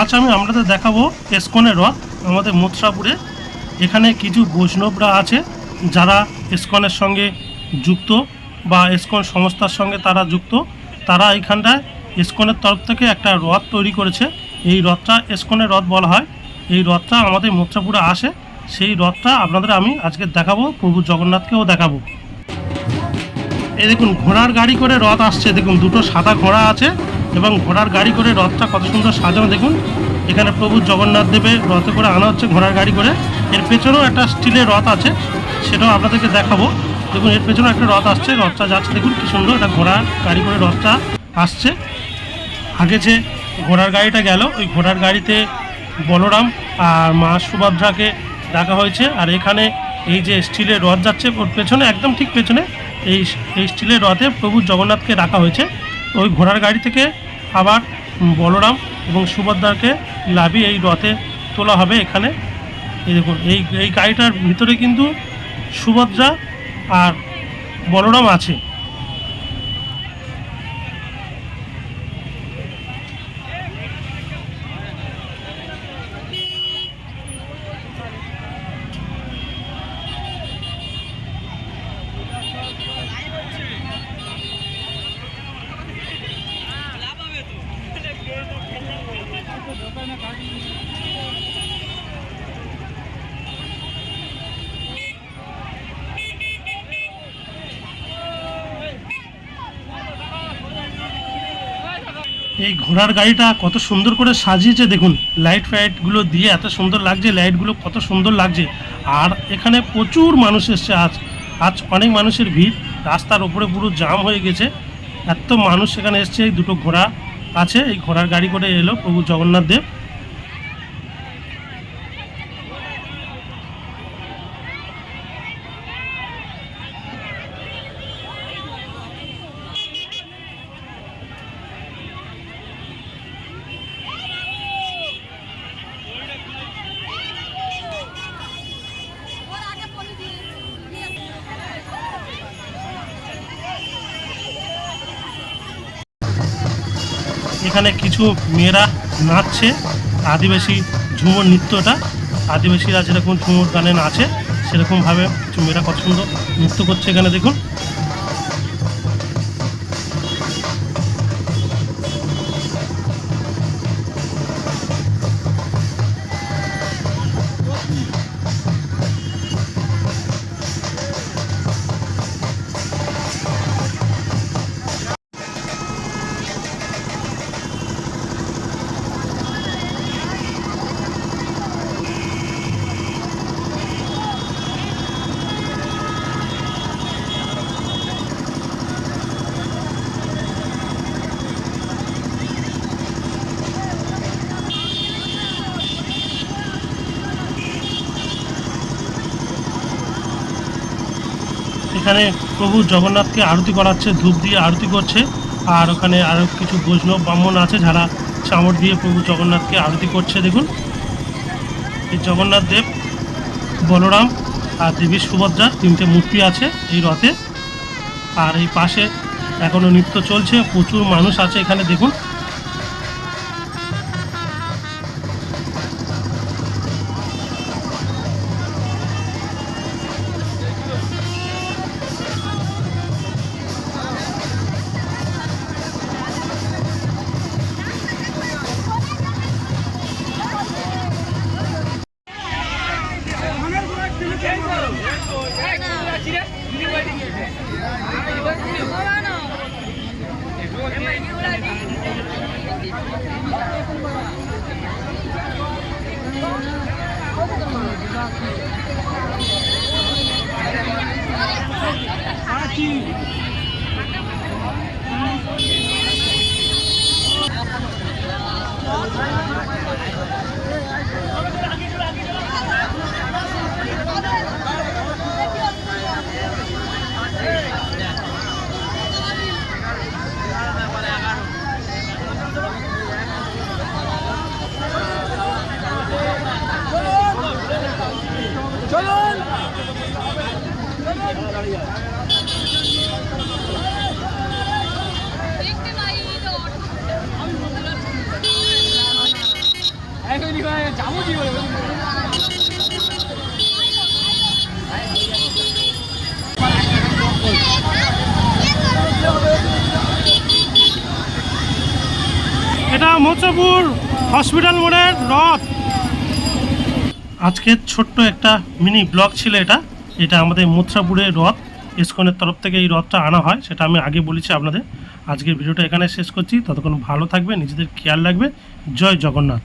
আজ আমি আপনাদের দেখাবো এসকনের রথ আমাদের মথুরাপুরে। এখানে কিছু বৈষ্ণবরা আছে, যারা এসকনের সঙ্গে যুক্ত বা এসকন সংস্থার সঙ্গে তারা যুক্ত। তারা এইখানটায় এসকনের তরফ থেকে একটা রথ তৈরি করেছে। এই রথটা এসকনের রথ বলা হয়। এই রথটা আমাদের মথুরাপুরে আসে। সেই রথটা আপনাদের আমি আজকে দেখাবো, প্রভু জগন্নাথকেও দেখাবো। এই দেখুন, ঘোড়ার গাড়ি করে রথ আসছে। দেখুন, দুটো সাদা ঘোড়া আছে। এবং ঘোড়ার গাড়ি করে রথটা কত সুন্দর সাজানো দেখুন। এখানে প্রভু জগন্নাথ দেবের রথে করে আনা হচ্ছে ঘোড়ার গাড়ি করে। এর পেছনেও একটা স্টিলের রথ আছে, সেটাও আপনাদেরকে দেখাবো। দেখুন, এর পেছনেও একটা রথ আসছে, রথটা যাচ্ছে, দেখুন কি সুন্দর একটা ঘোড়ার গাড়ি করে রথটা আসছে। আগে যে ঘোড়ার গাড়িটা গেল, ওই ঘোড়ার গাড়িতে বলরাম আর মা সুভদ্রাকে রাখা হয়েছে। আর এখানে এই যে স্টিলের রথ যাচ্ছে, ওর পেছনে, একদম ঠিক পেছনে, এই এই স্টিলের রথে প্রভু জগন্নাথকে রাখা হয়েছে। ওই ঘোড়ার গাড়ি থেকে আবার বলরাম এবং সুভদ্রাকে লাভিয়ে এই রথে তোলা হবে এখানে। এই দেখুন, এই এই গাড়িটার ভিতরে কিন্তু সুভদ্রা আর বলরাম আছে। এই ঘোড়ার গাড়িটা কত সুন্দর করে সাজিয়েছে দেখুন। লাইট ফাইটগুলো দিয়ে এত সুন্দর লাগছে লাইটগুলো কত সুন্দর লাগছে। আর এখানে প্রচুর মানুষ এসছে আজ। আজ অনেক মানুষের ভিড়। রাস্তার ওপরে পুরো জাম হয়ে গেছে। এত মানুষ এখানে এসছে, এই দুটো ঘোড়া আছে। এই ঘোড়ার গাড়ি করে এলো প্রভু জগন্নাথ দেব ওর আগে বলে দিয়েছি এখানে কিছু মেয়েরা নাচছে, আদিবাসী ঝুমুর নৃত্যটা। আদিবাসীরা যেরকম ঝুমুর গানে নাচে, সেরকমভাবে কিছু মেয়েরা পছন্দ নৃত্য করছে এখানে দেখুন। এখানে প্রভু জগন্নাথকে আরতি করাচ্ছে, ধূপ দিয়ে আরতি করছে, আর ওখানে আরও কিছু বৈষ্ণব ব্রাহ্মণ আছে যারা চামড় দিয়ে প্রভু জগন্নাথকে আরতি করছে। দেখুন, এই জগন্নাথ দেব, বলরাম আর দেবী সুভদ্রার তিনটে মূর্তি আছে এই রথে। আর এই পাশে এখনও নৃত্য চলছে, প্রচুর মানুষ আছে এখানে। দেখুন Aqui. চলুন। এটা মোচপুর হসপিটাল মোড়ের রথ। আজকের ছোট্ট একটা মিনি ব্লক ছিল এটা। এটা আমাদের মথুরাপুরের রথ। ইস্কনের তরফ থেকে এই রথটা আনা হয়, সেটা আমি আগে বলেছি আপনাদের। আজকের ভিডিওটা এখানে শেষ করছি। ততক্ষণ ভালো থাকবে, নিজেদের খেয়াল রাখবে। জয় জগন্নাথ।